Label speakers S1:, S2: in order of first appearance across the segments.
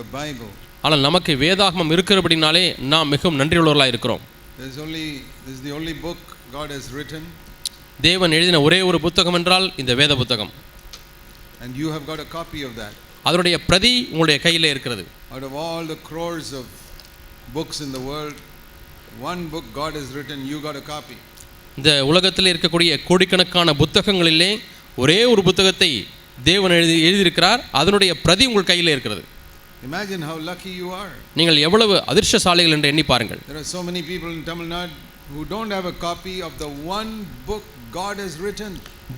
S1: the Bible.
S2: ஆனால் நமக்கு வேதாகமம் இருக்கிறபடினாலே நாம் மிகவும் நன்றியுள்ளவர்களாக இருக்கிறோம்
S1: There's only this is the only book God has written,
S2: தேவன் எழுதின ஒரே ஒரு புத்தகம் என்றால் இந்த வேத புத்தகம்
S1: and you have got a copy of that.
S2: அதனுடைய பிரதி உங்களுடைய கையில் இருக்கிறது
S1: Out of all the crores of books in the world, one book God has written, you got a copy.
S2: இந்த உலகத்தில் இருக்கக்கூடிய கோடிக்கணக்கான புத்தகங்களிலே ஒரே ஒரு புத்தகத்தை தேவன் எழுதி எழுதியிருக்கிறார் அதனுடைய பிரதி உங்கள் கையில் இருக்கிறது
S1: Imagine how lucky you are.
S2: நீங்கள் எவ்வளவு அதிர்ஷ்டசாலிகள் என்று எண்ணி பாருங்கள்
S1: There are so many people in Tamil Nadu who don't have a copy of the one book God has written.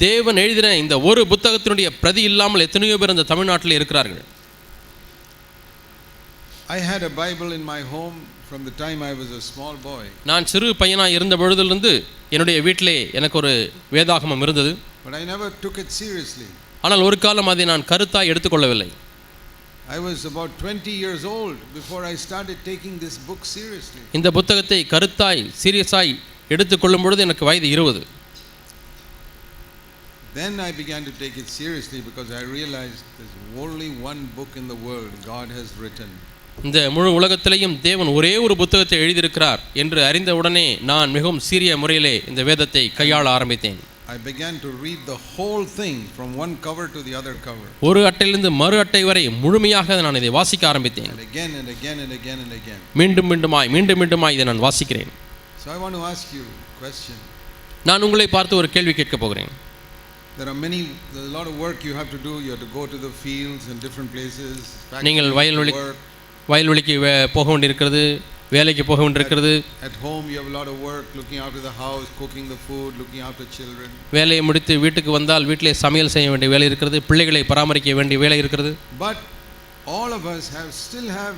S2: தேவன் எழுதின இந்த ஒரு புத்தகத்தினுடைய பிரதி இல்லாமல் எத்தனையோ பேர் இந்த தமிழ்நாட்டில் இருக்கிறார்கள்
S1: I had a Bible in my home from the time I was a small boy,
S2: நான் சிறு பையனாக இருந்த பொழுதிலிருந்து என்னுடைய வீட்டிலே எனக்கு ஒரு வேதாகமம் இருந்தது
S1: but I never took it seriously.
S2: ஆனால் ஒரு காலம் அதை நான் கருத்தாய் எடுத்துக்கொள்ளவில்லை இந்த புத்தகத்தை கருத்தாய் சீரியஸாய் எடுத்துக்கொள்ளும் பொழுது எனக்கு வயது இருபது.
S1: Then I began to take it seriously because I realized there's only one book in the world God has written.
S2: இந்த முழு உலகத்திலேயும் தேவன் ஒரே ஒரு புத்தகத்தை எழுதியிருக்கிறார் என்று அறிந்தவுடனே நான் மிகவும் சீரிய முறையிலே இந்த வேதத்தை கையாள ஆரம்பித்தேன்.
S1: I began to read the whole thing from one cover to the other cover.
S2: ஒரு அட்டையிலிருந்து மறு அட்டை வரை முழுமையாக நான் இதை வாசிக்க ஆரம்பித்தேன்
S1: And again and again and again and again.
S2: மீண்டும் மீண்டுமாய் மீண்டும் மீண்டுமாய் இதை நான் வாசிக்கிறேன்
S1: So I want to ask you a question.
S2: நான் உங்களை பார்த்து ஒரு கேள்வி கேட்கப் போகிறேன்
S1: There are many, there's a lot of work you have to do. You have to go to the fields and different places.
S2: நீங்கள்
S1: factories,
S2: வயல்வெளி-
S1: work.
S2: வயல்வெளிக்கு வே- போக வேண்டியிருக்கிறது வேலைக்கு போக வேண்டியிருக்கிறது
S1: At home, you have a lot of work looking after the house, cooking the food, looking after children.
S2: வேலையை முடித்து வீட்டுக்கு வந்தால் வீட்டிலே சமையல் செய்ய வேண்டிய வேலை இருக்கிறது பிள்ளைகளை பராமரிக்க வேண்டிய வேலை இருக்கிறது
S1: But all of us have still have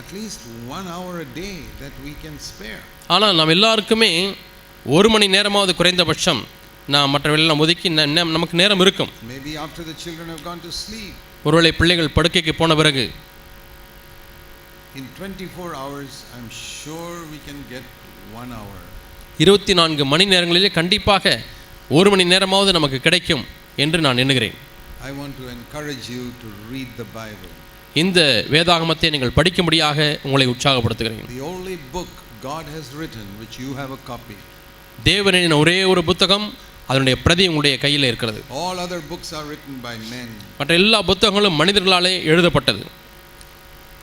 S1: at least one hour a day that we can spare.
S2: ஆனால் நாம் எல்லாருக்குமே ஒரு மணி நேரமாவது குறைந்தபட்சம் நான் மற்ற வேலையெல்லாம் ஒதுக்கி நமக்கு நேரம் இருக்கும்
S1: Maybe after the children have gone to sleep.
S2: ஒருவேளை பிள்ளைகள் படுக்கைக்கு போன பிறகு
S1: 24 hours, I'm sure we can get one hour.
S2: இருபத்தி நான்கு மணி நேரங்களிலே கண்டிப்பாக ஒரு மணி நேரமாவது நமக்கு கிடைக்கும் என்று நான் எண்ணுகிறேன்
S1: I want to encourage you to read the Bible.
S2: இந்த வேதாகமத்தை நீங்கள் படிக்கும்படியாக உங்களை உற்சாகப்படுத்துகிறேன்
S1: The only book God has written which you have a copy.
S2: தேவனின் ஒரே ஒரு புத்தகம் அதனுடைய பிரதி உங்களுடைய கையில் இருக்கிறது
S1: All other books are written by men.
S2: மற்ற எல்லா புத்தகங்களும் மனிதர்களாலே எழுதப்பட்டது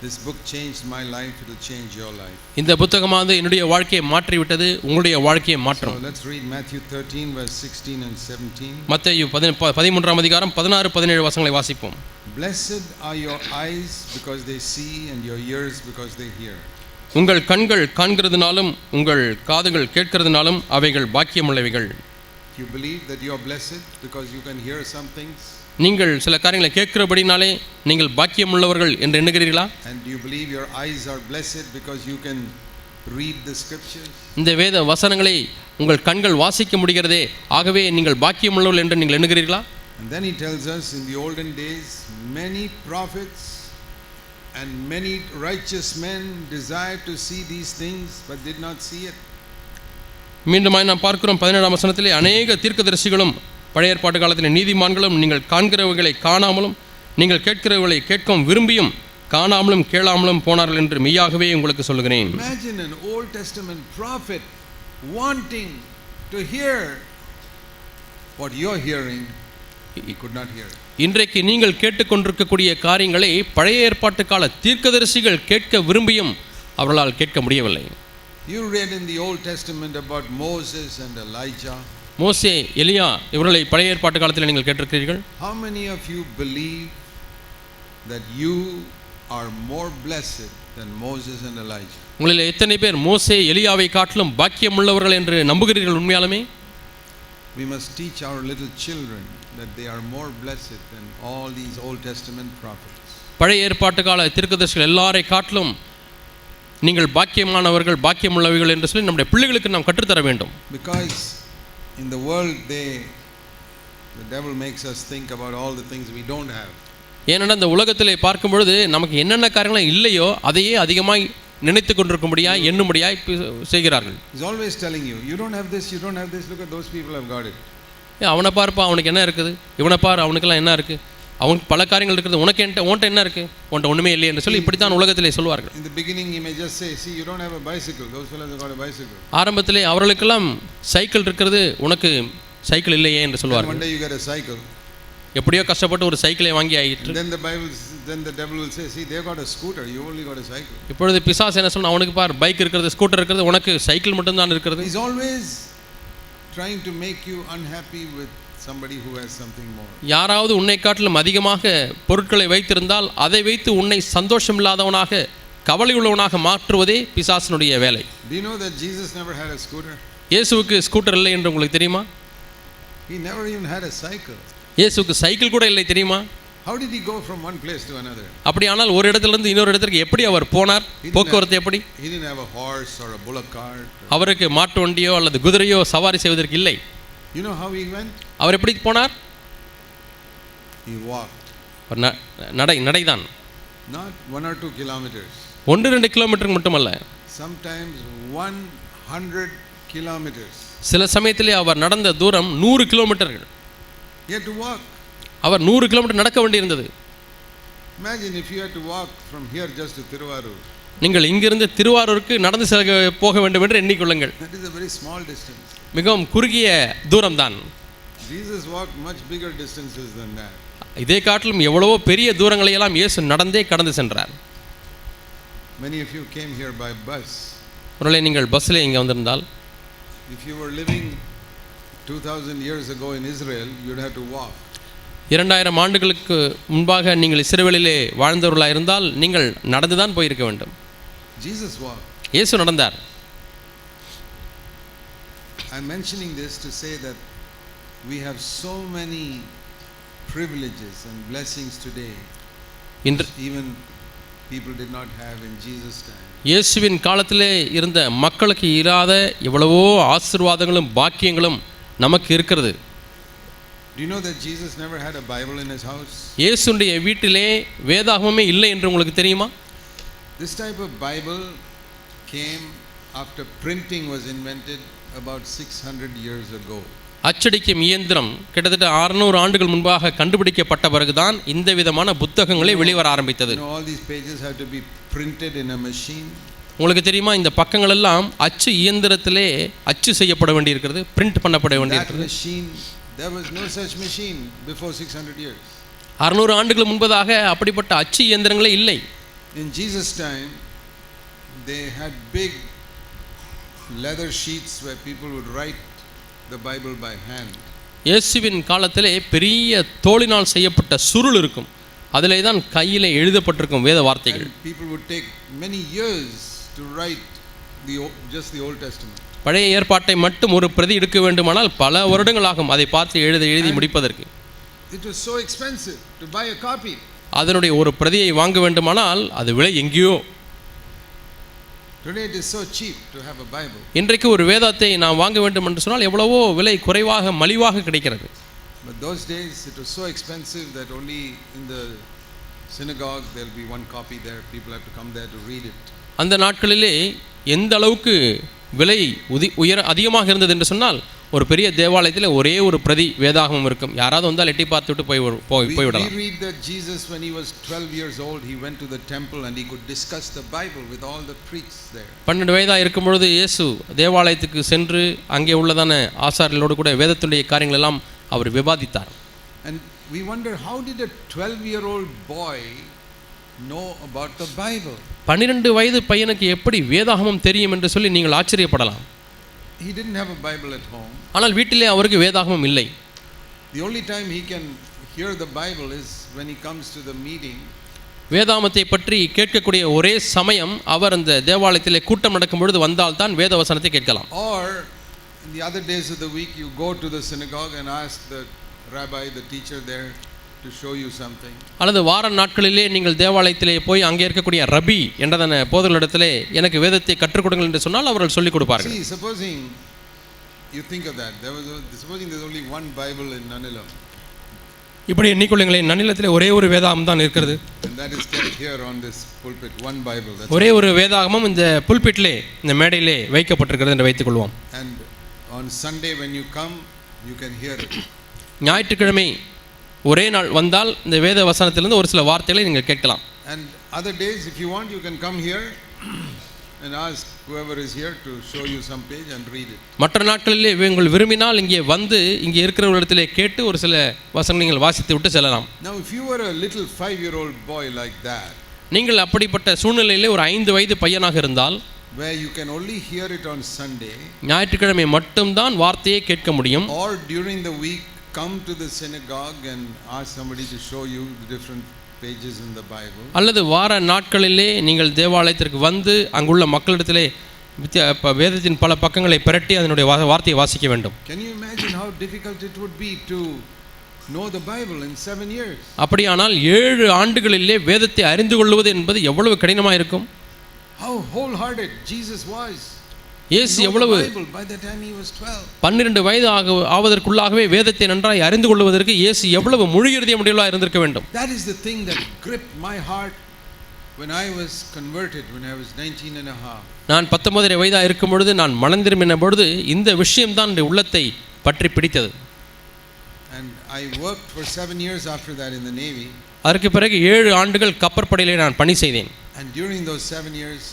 S1: This book changed my life, it will change your life.
S2: இந்த புத்தகமானது என்னுடைய வாழ்க்கையை மாற்றிவிட்டது உங்களுடைய வாழ்க்கையை
S1: So
S2: மாற்றும்
S1: let's read Matthew 13, verse 16 and 17.
S2: மத்தேயு பதி ப- பதிமூன்றாம் அதிகாரம் பதினாறு பதினேழு வசங்களை வாசிப்போம்
S1: Blessed are your eyes because they see, and your ears because they hear.
S2: உங்கள் கண்கள் காண்கிறதுனாலும் உங்கள் காதுகள் கேட்கிறதுனாலும் அவைகள் பாக்கியமுள்ளவைகள்
S1: you believe that you are blessed because you can hear some things?
S2: நீங்கள் சில காரியங்களை கேட்கிறபடினாலே நீங்கள் பாக்கியமுள்ளவர்கள் என்று எண்ணுகிறீர்களா
S1: And do you believe your eyes are blessed because you can read the scriptures?
S2: இந்த வேத வசனங்களை உங்கள் கண்கள் வாசிக்க முடிகிறதே ஆகவே நீங்கள் பாக்கியமுள்ளவர்கள் என்று நீங்கள் எண்ணுகிறீர்களா
S1: And then he tells us in the olden days, many prophets and many righteous men desired to see these things but did not see it.
S2: மீண்டுமாய் நாம் பார்க்கிறோம் பதினேழாம் வசனத்திலே அநேக தீர்க்கதரிசிகளும் பழைய ஏற்பாட்டு காலத்தில் நீதிமான்களும் நீங்கள் காண்கிறவைகளை காணாமலும் நீங்கள் கேட்கிறவைகளை கேட்கவும் விரும்பியும் காணாமலும் கேளாமலும் போனார்கள் என்று மெய்யாகவே உங்களுக்கு சொல்லுகிறேன்
S1: Imagine an Old Testament prophet wanting to hear what you're hearing, he could not hear. it.
S2: இன்றைக்கு நீங்கள் கேட்டுக்கொண்டிருக்கக்கூடிய காரியங்களை பழைய ஏற்பாட்டு கால தீர்க்கதரிசிகள் கேட்க விரும்பியும் அவர்களால் கேட்க முடியவில்லை
S1: You read in the Old Testament about Moses and Elijah.
S2: மோசே எலியா இவர்களை பழைய ஏற்பாட்டு காலத்தில் நீங்கள் கேட்டிருக்கிறீர்கள்
S1: How many of you believe that you are more blessed than Moses and Elijah?
S2: உங்களில் எத்தனை பேர் மோசே எலியாவை காட்டிலும் பாக்கியமுள்ளவர்கள் என்று நம்புகிறீர்கள் உண்மையாலுமே
S1: We must teach our little children that they are more blessed than all these Old Testament prophets.
S2: பழைய ஏற்பாட்டு கால தீர்க்கதரிசிகள் எல்லாரை காட்டிலும் நீங்கள் பாக்கியமானவர்கள் பாக்கியமுள்ளவர்கள் என்று சொல்லி நம்முடைய பிள்ளைகளுக்கு நாம் கற்றுத்தர வேண்டும்
S1: Because in the world, they, the devil makes us think about all the things we don't have.
S2: ஏனென்றால் இந்த உலகத்திலே பார்க்கும் பொழுது நமக்கு என்னென்ன காரியங்கள் இல்லையோ அதையே அதிகமாய் நினைத்து கொண்டிருக்கும்படியாய் எண்ணும்படியாய் பி- செய்கிறார்கள்
S1: He's always telling you, you don't have this, you don't have this, look at those people have got it.
S2: ஏ, அவனை பார்ப்பா அவனுக்கு என்ன இருக்குது இவனை பார் அவனுக்கெல்லாம் என்ன இருக்குது அவனுக்கு பல காரியங்கள் இருக்கிறது உனக்கு என்கிட்ட உன்ட்ட என்ன இருக்குது உன்ட்ட ஒன்றுமே இல்லை என்று சொல்லி இப்படித்தான் உலகத்திலே சொல்வார்கள்
S1: beginning, he may just say, See, you don't have a bicycle. Those fellows have got a bicycle.
S2: ஆரம்பத்திலே அவர்களுக்கெல்லாம் சைக்கிள் இருக்கிறது உனக்கு சைக்கிள் இல்லையே என்று சொல்வார்கள்
S1: one day you get a cycle.
S2: எப்படியோ கஷ்டப்பட்டு ஒரு சைக்கிளை வாங்கி
S1: And then the Bible, then the devil will say, See, they've got a scooter. You only got a cycle.
S2: இப்பொழுது பிசாஸ் என்ன சொன்னா அவனுக்கு பார் பைக் இருக்கிறது ஸ்கூட்டர் இருக்கிறது உனக்கு சைக்கிள் மட்டும்தான் இருக்கிறது
S1: He's always trying to make you unhappy with
S2: யாராவது உன்னை காட்டிலும் அதிகமாக பொருட்களை வைத்திருந்தால் அதை வைத்து உன்னை சந்தோஷமில்லாதவனாக கவலை உள்ளவனாக மாற்றுவதே பிசாசனுடைய வேலை? இயேசுவுக்கு ஸ்கூட்டர் இல்லை என்று உங்களுக்கு தெரியுமா. இயேசுவுக்கு சைக்கிள் கூட இல்லை தெரியுமா
S1: How did he go from one place to another?
S2: அப்படியானால் ஒரு இடத்திலிருந்து இன்னொரு இடத்திற்கு எப்படி அவர் போனார் போக்குவரத்து எப்படி
S1: He didn't have a horse or a bullock cart.
S2: அவருக்கு மாட்டு வண்டியோ அல்லது குதிரையோ சவாரி செய்வதற்கு இல்லை
S1: You know how he went?
S2: அவர் எப்படி போனார் நடை நடைதான். ஒன்று ரெண்டு கிலோமீட்டருக்கு மட்டுமல்ல
S1: Sometimes 100 kilometers.
S2: சில சமயத்திலே அவர் நடந்த தூரம் நூறு கிலோமீட்டர்கள்
S1: had to walk.
S2: அவர் நூறு கிலோமீட்டர் நடக்க வேண்டியிருந்தது
S1: if you had to walk from here just to Tiruvarur.
S2: நீங்கள் இங்கிருந்து திருவாரூருக்கு நடந்து செல்ல போக வேண்டும் என்று எண்ணிக்கொள்ளுங்கள்
S1: That is a very small distance.
S2: மிகவும் குறுகிய தூரம்தான்
S1: Jesus walked much bigger distances than that.
S2: இதை காட்டிலும் எவ்வளவோ பெரிய தூரங்களை எல்லாம் இயேசு நடந்தே கடந்து சென்றார்
S1: Many of you came here by bus.
S2: ஒருவேளை நீங்கள் பஸ்ஸில் இங்கே வந்திருந்தால்
S1: If you were living 2000 years ago in Israel, you'd have to walk.
S2: இரண்டாயிரம் ஆண்டுகளுக்கு முன்பாக நீங்கள் இஸ்ரேலிலே வாழ்ந்தவர்களாக இருந்தால் நீங்கள் நடந்து தான் போயிருக்க வேண்டும்
S1: Jesus walked.
S2: இயேசு நடந்தார்
S1: I'm mentioning this to say that we have so many privileges and blessings today, even people did not have in Jesus' time.
S2: இயேசுவின் காலத்திலே இருந்த மக்களுக்கு இராத எவ்வளவோ ஆசீர்வாதங்களும் பாக்கியங்களும் நமக்கு இருக்கிறது
S1: Do you know that Jesus never had a Bible in his house?
S2: இயேசுடைய வீட்டிலே வேதாகமமே இல்லை என்று உங்களுக்கு தெரியுமா
S1: This type of Bible came after printing was invented about 600 years ago.
S2: அச்சடிக்கும் இயந்திரம் கிட்டத்தட்ட அறுநூறு ஆண்டுகள் முன்பாக கண்டுபிடிக்கப்பட்ட பிறகுதான் இந்த விதமான புத்தகங்களே வெளிவர ஆரம்பித்தது. உங்களுக்கு தெரியுமா இந்த பக்கங்கள் எல்லாம் அச்சு இயந்திரத்திலே அச்சு செய்யப்பட வேண்டியிருக்கிறது பிரிண்ட் பண்ணப்பட வேண்டியிருக்கிறது
S1: machine, there was no such machine before 600 years.
S2: அறுநூறு ஆண்டுகள் முன்பதாக அப்படிப்பட்ட அச்சு இயந்திரங்களே இல்லை
S1: In Jesus' time, they had big leather sheets where people would write the Bible by hand.
S2: இயேசுவின் காலத்திலே பெரிய தோளினால் செய்யப்பட்ட சுருள் இருக்கும் அதிலே தான் கையிலே எழுதப்பட்டிருக்கும் வேத வார்த்தைகள்
S1: people would take many years to write the, just the Old Testament.
S2: பழைய ஏற்பாட்டை மட்டும் ஒரு பிரதி எடுக்க வேண்டுமானால் பல வருடங்களாகும் அதை பார்த்து எழுத எழுதி முடிப்பதற்கு
S1: It was so expensive to buy a copy.
S2: அதனுடைய ஒரு பிரதியை வாங்க வேண்டுமானால் அது விலை எங்கேயோ
S1: Today it is so cheap to have a Bible.
S2: இன்றைக்கு ஒரு வேதத்தை நாம் வாங்க வேண்டும் என்று சொன்னால் எவ்வளவோ விலை குறைவாக மலிவாக கிடைக்கிறது
S1: But those days it was so expensive that only in the synagogue there'll be one copy there. People have to come there to read it.
S2: அந்த நாட்களிலே எந்த அளவுக்கு விலை உதி உயர அதிகமாக இருந்தது என்று சொன்னால் ஒரு பெரிய தேவாலயத்தில் ஒரே ஒரு பிரதி வேதாகமம் இருக்கும் யாராவது வந்தால் எட்டி பார்த்துவிட்டு போய் போய்
S1: We, we
S2: போய்விடலாம்
S1: read that Jesus, when he was 12 years old, he went to the temple and he could discuss the Bible with all the priests there.
S2: பன்னெண்டு வயதாக இருக்கும் பொழுது இயேசு தேவாலயத்துக்கு சென்று அங்கே உள்ளதான ஆசாரியர்களோடு கூட வேதத்துடைய காரியங்கள் எல்லாம் அவர் விவாதித்தார்
S1: And we wonder how did a 12 year old boy know about the Bible?
S2: பன்னிரெண்டு வயது பையனுக்கு எப்படி வேதாகமம் தெரியும் என்று சொல்லி நீங்கள் ஆச்சரியப்படலாம்
S1: He didn't have a Bible at home.
S2: ஆனால் வீட்டிலே அவருக்கு வேதாகமம் இல்லை
S1: The only time he can hear the Bible is when he comes to the meeting
S2: வேதாமத்தை பற்றி கேட்கக்கூடிய ஒரே சமயம் அவர் அந்த தேவாலயத்திலே கூட்டம் நடக்கும் பொழுது வந்தால்தான் வேத வசனத்தை கேட்கலாம்
S1: Or in the other days of the week, you go to the synagogue and ask the rabbi, the teacher there, to show you something.
S2: அல்லது வார நாட்களிலே நீங்கள் தேவாலயத்திலே போய் அங்கே இருக்கக்கூடிய ரபி என்றதான போதர்களிடத்திலே எனக்கு வேதத்தை கற்றுக் கொடுங்கள் என்று சொன்னால் அவர்கள் சொல்லிக் கொடுப்பார்கள்.
S1: See, supposing you think of that, there was a, supposing there's only one Bible in Nanilam,
S2: இப்படி எண்ணிக்கொள்ளுங்களேன் நன்னிலத்திலே ஒரே ஒரு வேதாகம் தான் இருக்கிறது. ஒரே ஒரு வேதாகமும் இந்த புல்பிட்டிலே இந்த மேடையிலே வைக்கப்பட்டிருக்கிறது என்று
S1: hear it.
S2: ஞாயிற்றுக்கிழமை ஒரே நாள் வந்தால் இந்த வேத வசனத்திலிருந்து ஒரு சில வார்த்தைகளை நீங்கள் கேட்கலாம்.
S1: And other days, if you want, you can come here and ask whoever is here to show you some page and read it.
S2: மற்ற நாட்களிலே உங்கள் விரும்பினால் இங்கே வந்து இங்கே இருக்கிறவர்களிடத்திலே கேட்டு ஒரு சில வசனம் நீங்கள் வாசித்து விட்டு செல்லலாம்.
S1: Now, if you were a little five year old boy like that,
S2: நீங்கள் அப்படிப்பட்ட சூழ்நிலையிலே ஒரு ஐந்து வயது பையனாக இருந்தால்
S1: where you can only hear it on Sunday
S2: ஞாயிற்றுக்கிழமை மட்டும்தான் வார்த்தையை கேட்க முடியும்.
S1: or during the week, to the synagogue and ask somebody to show you the different pages in the Bible.
S2: அல்லது வார நாட்களிலே நீங்கள் தேவாலயத்திற்கு வந்து அங்குள்ள மக்களிடத்திலே வித்தியா ப- வேதத்தின் பல பக்கங்களை பிரட்டி அதனுடைய வார்த்தையை வாசிக்க வேண்டும்
S1: Can you imagine how difficult it would be to know the Bible in seven years?
S2: அப்படியானால் ஏழு ஆண்டுகளிலே வேதத்தை அறிந்து கொள்வது என்பது எவ்வளவு கடினமாக இருக்கும்
S1: How wholehearted Jesus was.
S2: இயேசு எவ்வளவு
S1: Bible by the time he was 12.
S2: பன்னிரண்டு வயது ஆக ஆவதற்குள்ளாகவே வேதத்தை நன்றாய் அறிந்து கொள்வதற்கு இயேசு எவ்வளவு முழு இறுதிய முடிவுளாக இருந்திருக்க வேண்டும்
S1: That is the thing that gripped my heart when I was converted, when I was 19 and a half.
S2: நான் பத்தொன்பதரை வயதாக இருக்கும் பொழுது நான் மனம் திரும்பின பொழுது இந்த விஷயம்தான் என்னுடைய உள்ளத்தை பற்றி பிடித்தது
S1: And I worked for seven years after that in the Navy.
S2: அதற்கு பிறகு ஏழு ஆண்டுகள் கப்பற்படையிலே நான் பணி செய்தேன்
S1: And during those seven years,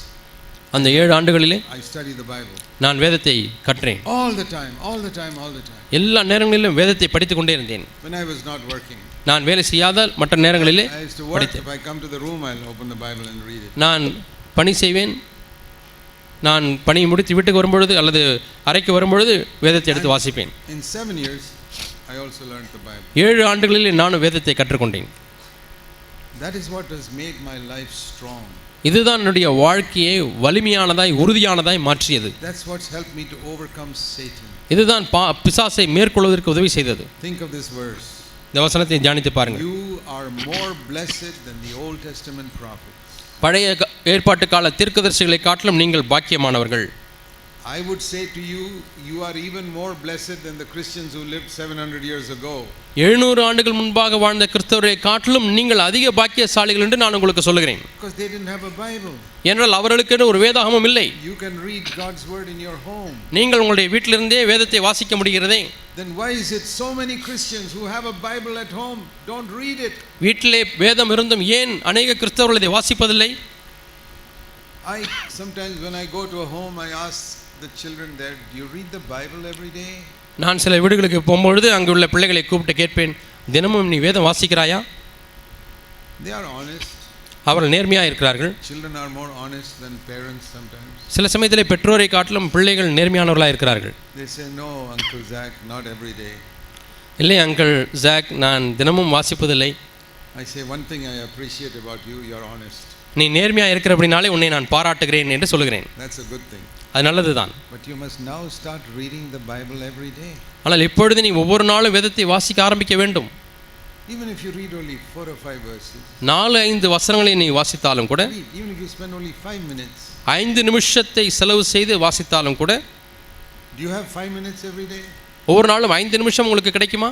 S2: அந்த ஏழு ஆண்டுகளிலே. நான் வேதத்தை கற்றேன். எல்லா நேரங்களிலும் வேதத்தை படித்துக் கொண்டே இருந்தேன். நான் வேலை செய்யாத மற்ற நேரங்களிலே. நான் பணி செய்வேன் நான் பணி முடித்து வீட்டுக்கு வரும்பொழுது அல்லது அறைக்கு வரும்பொழுது வேதத்தை எடுத்து வாசிப்பேன். ஏழு ஆண்டுகளில் நானும் வேதத்தை கற்றுக்கொண்டேன்
S1: That is what has made my life strong.
S2: இதுதான் என்னுடைய வாழ்க்கையை வலிமையானதாய் உறுதியானதாய் மாற்றியது
S1: That's what's helped me to overcome Satan.
S2: இதுதான் பா பிசாசை மேற்கொள்வதற்கு uதவி செய்தது
S1: Think of this verse.
S2: இந்த வசனத்தை தியானித்து பாருங்கள்
S1: You are more blessed than the Old Testament prophets.
S2: பழைய ஏற்பாட்டு கால தீர்க்கதரிசிகளை காட்டிலும் நீங்கள் பாக்கியமானவர்கள்
S1: I would say to you, you are even more blessed than the Christians who lived 700 years ago.
S2: எழுநூறு ஆண்டுகள் முன்பாக வாழ்ந்த கிறிஸ்தவரை காட்டிலும் நீங்கள் அதிக பாக்கியசாலிகள் என்று நான் உங்களுக்கு சொல்லுகிறேன்
S1: Because they didn't have a Bible.
S2: ஏனென்றால் அவர்களுக்கென்று ஒரு வேதாகமும் இல்லை
S1: You can read God's word in your home.
S2: நீங்கள் உங்களுடைய வீட்டிலிருந்தே வேதத்தை வாசிக்க முடிகிறதே
S1: Then why is it so many Christians who have a Bible at home don't read it?
S2: வீட்டிலே வேதம் இருந்தும் ஏன் அநேக கிறிஸ்தவர்கள் இதை வாசிப்பதில்லை
S1: I sometimes when I go to a home, I ask the children there, Do you read the Bible every day?
S2: நான் சில வீடுகளுக்கு போகும்பொழுது அங்குள்ள பிள்ளைகளை கூப்பிட்டு கேட்பேன் தினமும் நீ வேதம் வாசிக்கிறாயா
S1: They are honest.
S2: அவர்கள் நேர்மையாக இருக்கிறார்கள்
S1: Children are more honest than parents sometimes.
S2: சில சமயத்தில் பெற்றோரை காட்டிலும் பிள்ளைகள் நேர்மையானவர்களாக இருக்கிறார்கள்
S1: They say, No, Uncle Zach, not every day.
S2: இல்லை அங்கிள் ஜாக் நான் தினமும் வாசிப்பதில்லை
S1: I say, One thing I appreciate about you, you're honest.
S2: நீ நேர்மையாக இருக்கிற அப்படினாலே உன்னை நான் பாராட்டுகிறேன் என்று
S1: thing.
S2: அது நல்லது தான்
S1: But you must now start reading the Bible every day.
S2: ஆனால் இப்பொழுது நீ ஒவ்வொரு நாளும் வேதத்தை வாசிக்க ஆரம்பிக்க வேண்டும்
S1: Even if you read only four or five verses,
S2: நாலு ஐந்து வசனங்களை நீ வாசித்தாலும் கூட
S1: even if you spend only five minutes.
S2: ஐந்து நிமிஷத்தை செலவு செய்து வாசித்தாலும் கூட
S1: Do you have five minutes every day?
S2: ஒவ்வொரு நாளும் ஐந்து நிமிஷம் உங்களுக்கு கிடைக்குமா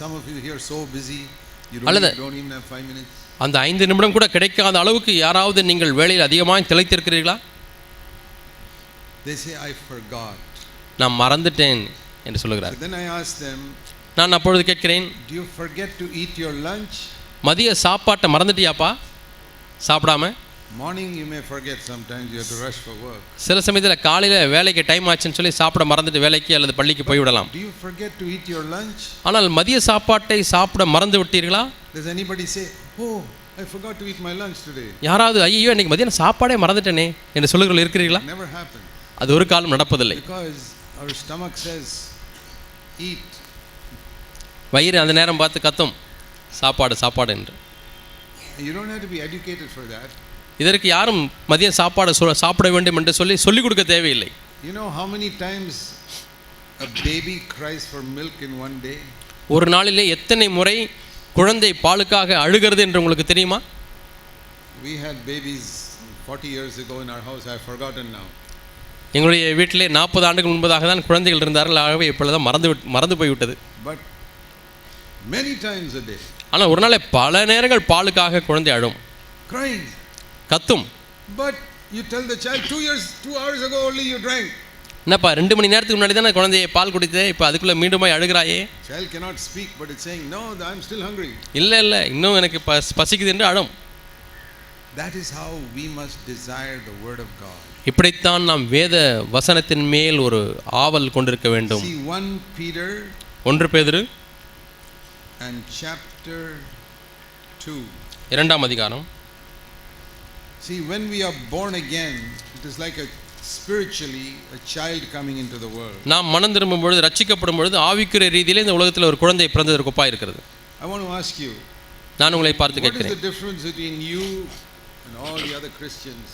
S1: some of you here so busy you don't, don't even have five minutes?
S2: அந்த ஐந்து நிமிடம் கூட கிடைக்காத அளவுக்கு யாராவது நீங்கள் வேலையில் அதிகமாக திளைத்திருக்கிறீர்களா
S1: They say, I forgot.
S2: நான் மறந்துட்டேன் என்று சொல்லுகிறார்
S1: So then I ask them,
S2: நான் அப்பொழுது கேட்கிறேன்
S1: Do you forget to eat your lunch?
S2: மதிய சாப்பாட்டை மறந்துட்டியாப்பா சாப்பிடாம
S1: Morning you may forget sometimes, you have to rush for work.
S2: சில சமயத்தில் காலையில் வேலைக்கு டைம் ஆச்சுன்னு சொல்லி சாப்பிட மறந்துட்டு வேலைக்கு அல்லது பள்ளிக்கு போய்விடலாம்
S1: Do you forget to eat your lunch?
S2: ஆனால் மதிய சாப்பாட்டை சாப்பிட மறந்து விட்டீர்களா
S1: Does anybody say, Oh, I forgot to eat my lunch today?
S2: யாராவது ஐயோ இன்னைக்கு மதியம் சாப்பாடே மறந்துட்டேனே என்று சொல்லுகிறவர்கள் இருக்கிறீர்களா
S1: Never happened.
S2: அது ஒரு காலம் நடப்பதில்லை
S1: Because our stomach says, Eat.
S2: வயிறு அந்த நேரம் பார்த்து கத்தும் சாப்பாடு சாப்பாடு என்று
S1: You don't have to be educated for that.
S2: இதற்கு யாரும் மதியம் சாப்பாடு சாப்பிட வேண்டும் என்று சொல்லி சொல்லிக் கொடுக்க தேவையில்லை
S1: You know how many times a baby cries for milk in one day?
S2: ஒரு நாளிலே எத்தனை முறை குழந்தை பாலுக்காக அழுகிறது என்று உங்களுக்கு தெரியுமா
S1: We had babies 40 years ago in our house. I've forgotten now.
S2: எங்களுடைய வீட்டிலே நாற்பது ஆண்டுகள் முன்பதாக தான் குழந்தைகள் இருந்தார்கள் ஆகவே இப்பொழுதுதான் மறந்து மறந்து போய்விட்டது
S1: But many times a day,
S2: ஆனால் ஒரு நாளே பல நேரங்கள் பாலுக்காக குழந்தை அழும். கத்தும்
S1: But you tell the child, two years, two hours ago only you drank.
S2: என்னப்பா ரெண்டு மணி நேரத்துக்கு முன்னாடி தானே குழந்தையை பால் குடித்தேன் இப்போ அதுக்குள்ளே மீண்டும் போய் அழுகிறாயே
S1: Child cannot speak, but it's saying, No, I'm still hungry.
S2: இல்லை இல்லை இன்னும் எனக்கு பசிக்குது என்று அழும்
S1: That is how we must desire the Word of God.
S2: இப்படித்தான் நாம் வேத வசனத்தின் மேல் ஒரு ஆவல் கொண்டிருக்க வேண்டும்
S1: See, 1 Peter
S2: ஒன்று பேதுரு
S1: and chapter 2.
S2: இரண்டாம் அதிகாரம்
S1: See, when we are born again, it is like a spiritually a child coming into the world.
S2: நாம் மனம் திரும்பும் பொழுது ரட்சிக்கப்படும் பொழுது ஆவிக்குரிய ரீதியிலே இந்த உலகத்தில் ஒரு குழந்தை பிறந்ததற்கு ஒப்பாக இருக்கிறது
S1: I want to ask you,
S2: நான் உங்களை பார்த்து
S1: what is
S2: கேட்கிறேன்
S1: the difference between you and all the other Christians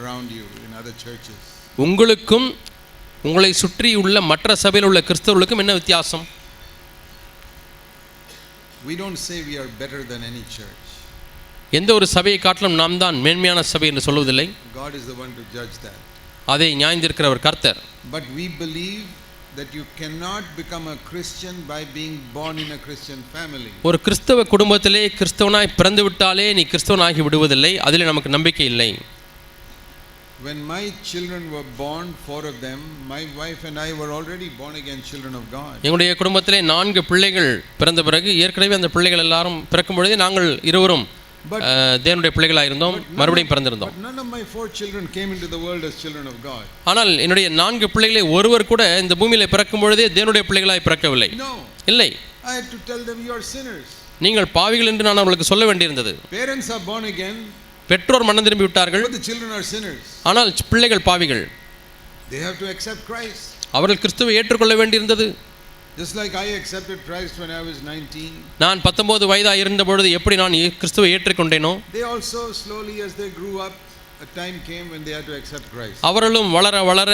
S1: around you in other churches?
S2: உங்களுக்கும் உங்களை சுற்றி உள்ள மற்ற சபையில் உள்ள கிறிஸ்தவர்களுக்கும் என்ன வித்தியாசம்
S1: We don't say we are better than any church.
S2: எந்த ஒரு சபையை காட்டிலும் நாம் தான் மேன்மையான சபை என்று சொல்வதில்லை
S1: God is the one to judge that.
S2: அதை நியாய்ந்திருக்கிறவர் கர்த்தர்
S1: But we believe that you cannot become a Christian by being born in a Christian family.
S2: ஒரு கிறிஸ்தவ குடும்பத்திலே கிறிஸ்தவனாய் பிறந்து விட்டாலே நீ கிறிஸ்தவனாகி விடுவதில்லை அதில் நமக்கு நம்பிக்கை இல்லை
S1: When my children were born, four of them, my wife and I were already born again children of God.
S2: எங்களுடைய குடும்பத்திலே நான்கு பிள்ளைகள் பிறந்த பிறகு ஏற்கனவே அந்த பிள்ளைகள் எல்லாரும் பிறக்கும் பொழுதே நாங்கள் இருவரும் தேவனுடைய பிள்ளைகளாக இருந்தோம் மறுபடியும் பிறந்திருந்தோம். ஆனால் என்னுடைய நான்கு பிள்ளைகளை ஒருவர் கூட இந்த பூமியில பிறக்கும் பொழுதே தேவனுடைய பிள்ளைகளாய் பிறக்கவில்லை இல்லை. நீங்கள் பாவிகள் என்று நான் அவர்களுக்கு சொல்ல வேண்டியிருந்தது பெற்றோர் மனம் திரும்பி விட்டார்கள். ஆனால் பிள்ளைகள் பாவிகள். அவர்கள் கிறிஸ்துவை ஏற்றுக்கொள்ள வேண்டியிருந்தது
S1: Just like I accepted Christ when I was 19.
S2: நான் பத்தொன்பது வயதாக இருந்த பொழுது எப்படி நான் கிறிஸ்துவை ஏற்றுக்கொண்டேனோ
S1: They also slowly as they grew up, a time came when they had to accept Christ.
S2: அவர்களும் வளர வளர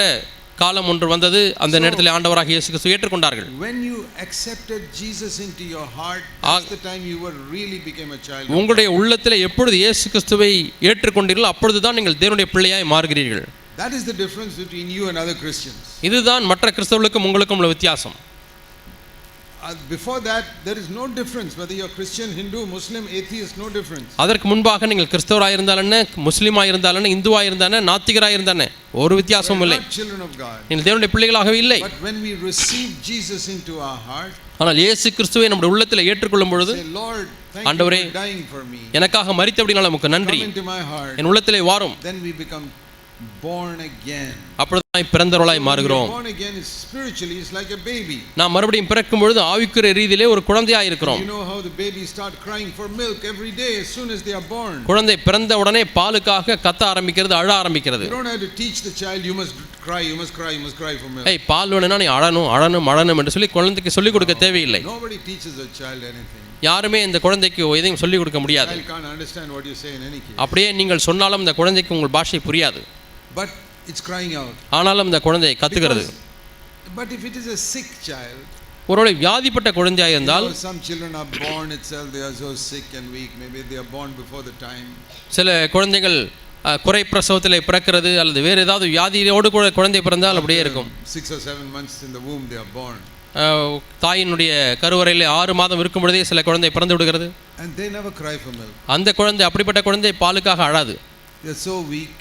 S2: காலம் ஒன்று வந்தது அந்த நேரத்தில் ஆண்டவராக இயேசு கிறிஸ்து ஏற்றுக்கொண்டார்கள்
S1: When you accepted Jesus into your heart, that's the time you were really became a child.
S2: உங்களுடைய உள்ளத்தில் எப்பொழுது இயேசு கிறிஸ்துவை ஏற்றுக்கொண்டீர்களோ அப்பொழுதுதான் நீங்கள் தேவனுடைய பிள்ளையாய் மாறுகிறீர்கள்.
S1: That is the difference between you and other Christians.
S2: இதுதான் மற்ற கிறிஸ்தவர்களுக்கும் உங்களுக்கும் உள்ள வித்தியாசம்
S1: Uh, before that, there is no difference whether you're Christian, Hindu, Muslim, atheist, no difference.
S2: அதற்கு முன்பாக நீங்கள் கிறிஸ்தவராக இருந்தால் என்ன முஸ்லீமாக இருந்தால் என்ன இந்துவாக இருந்தால் என்ன நாத்திகராக இருந்தால் என்ன ஒரு வித்தியாசமும் இல்லை. நீங்கள் தேவனுடைய பிள்ளைகளாகவே இல்லை
S1: But when we receive Jesus into our heart,
S2: ஆனால் இயேசு கிறிஸ்துவை நம்முடைய உள்ளத்தில் ஏற்றுக்கொள்ளும் பொழுது ஆண்டவரே. எனக்காக மறித்தபடினால் நமக்கு நன்றி. என் உள்ளத்திலே வாரும்
S1: Then we become born again.
S2: அப்பொழுதுதான் பிறந்தவர்களாய் மாறுகிறோம்
S1: born again is spiritually, it's like a baby.
S2: நாம் மறுபடியும் பிறக்கும் பொழுது ஆவிக்குரிய ரீதியிலே ஒரு குழந்தையாக இருக்கிறோம்
S1: You know how the babies start crying for milk every day as soon as they are born.
S2: குழந்தை பிறந்த உடனே பாலுக்காக கத்த ஆரம்பிக்கிறது அழ ஆரம்பிக்கிறது
S1: You don't have to teach the child, you must cry, you must cry, you must cry for milk.
S2: ஏய் பால் வேணும்னா நீ அழணும் அழணும் அழணும் என்று சொல்லி குழந்தைக்கு சொல்லிக் கொடுக்க தேவையில்லை
S1: Nobody teaches a child anything.
S2: யாருமே இந்த குழந்தைக்கு எதையும் சொல்லிக் கொடுக்க முடியாது. அப்படியே நீங்கள் சொன்னாலும் இந்த குழந்தைக்கு உங்கள் பாஷை புரியாது
S1: But it's crying out.
S2: ஆனாலும் இந்த குழந்தை கத்துகிறது
S1: but if it is a sick child,
S2: ஒருவேளை வியாதிப்பட்ட குழந்தையாக இருந்தால்
S1: some children are born itself, they are so sick and weak. Maybe they are born before the time.
S2: சில குழந்தைகள் குறை பிரசவத்தில் பிறக்கிறது அல்லது வேறு ஏதாவது வியாதியோடு கூட குழந்தை பிறந்தால் அப்படியே இருக்கும்
S1: Six or seven months in the womb, they are born.
S2: தாயினுடைய கருவறையில் ஆறு மாதம் இருக்கும் பொழுதே சில குழந்தை பிறந்து விடுகிறது. அந்த குழந்தை அப்படிப்பட்ட குழந்தை பாலுக்காக அழாது
S1: They are so weak.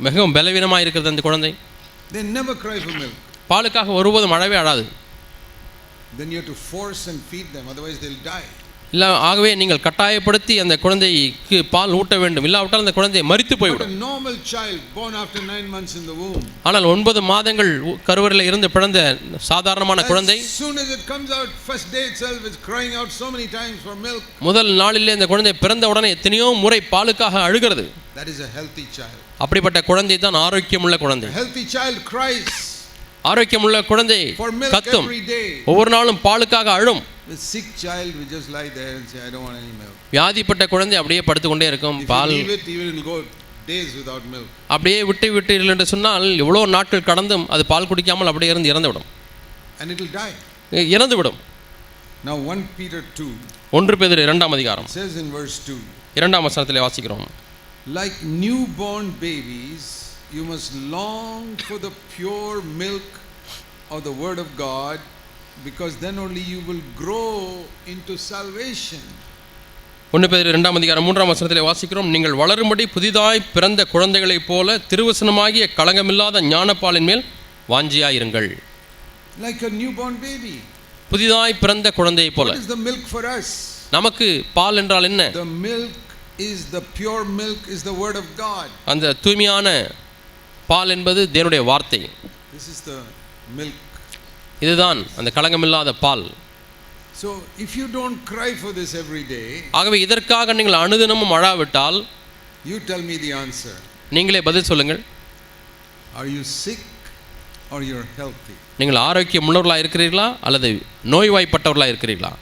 S2: மிகவும் பலவீனமாக இருக்கிறது அந்த குழந்தை
S1: They never cry for milk.
S2: பாலுக்காக ஒருபோதும் அழவே அழாது
S1: Then you have to force and feed them, otherwise they'll die.
S2: இல்லை ஆகவே நீங்கள் கட்டாயப்படுத்தி அந்த குழந்தைக்கு பால் ஊட்ட வேண்டும். இல்லாவிட்டால் அந்த குழந்தை
S1: But
S2: போய்விடும்.
S1: normal child born after nine months in the womb,
S2: ஆனால் ஒன்பது மாதங்கள் கருவறையில் இருந்து பிறந்த சாதாரணமான குழந்தை
S1: soon as it comes out, first day itself, it's crying out so many times for milk.
S2: முதல் நாளிலே இந்த குழந்தை பிறந்த உடனே எத்தனையோ முறை பாலுக்காக அழுகிறது.
S1: That is a healthy child.
S2: அப்படிப்பட்ட குழந்தை தான் ஆரோக்கியமுள்ள குழந்தை.
S1: Healthy child cries
S2: ஆரோக்கியமுள்ள குழந்தை கத்தும். ஒவ்வொரு நாளும் பாலுக்காக அழும்.
S1: The sick child will just lie there and say, I don't want any milk.
S2: வியாதிப்பட்ட குழந்தை அப்படியே படுத்துக்கொண்டே இருக்கும் பால். அப்படியே விட்டு விட்டீர்கள் என்று சொன்னால் எவ்வளோ நாட்கள் கடந்தும் அது பால் குடிக்காமல் அப்படியே இருந்து இறந்துவிடும்
S1: And it will die.
S2: E- இறந்துவிடும்
S1: Now 1 Peter 2
S2: ஒன்று பேர் இரண்டாம் அதிகாரம்
S1: says in verse 2,
S2: இரண்டாம் வசனத்திலே வாசிக்கிறோம்
S1: Like newborn babies, you must long for the pure milk of the Word of God, because then only you will grow into salvation.
S2: ஒன்று பேர் இரண்டாம் அதிகாரம் மூன்றாம் வசனத்திலே வாசிக்கிறோம் நீங்கள் வளரும்படி புதிதாய் பிறந்த குழந்தைகளைப் போல திருவசனமாகிய களங்கமில்லாத ஞானப்பாலின் மேல் வாஞ்சியாயிருங்கள்
S1: Like a newborn baby.
S2: புதிதாய் பிறந்த குழந்தையைப் போல
S1: is the milk for us?
S2: நமக்கு பால் என்றால் என்ன
S1: The milk is the pure milk, is the word of God.
S2: அந்த தூய்மையான பால் என்பது தேவனுடைய வார்த்தை
S1: This is the milk.
S2: இதுதான் அந்த களங்கமில்லாத பால்
S1: So if you don't cry for this every day,
S2: ஆகவே இதற்காக நீங்கள் அனுதினமும் அழாவிட்டால்
S1: you tell me the answer.
S2: நீங்களே பதில் சொல்லுங்கள்
S1: Are you sick or you're healthy?
S2: நீங்கள் ஆரோக்கியம் உள்ளவர்களாக இருக்கிறீர்களா அல்லது நோய்வாய்ப்பட்டவர்களாக இருக்கிறீர்களா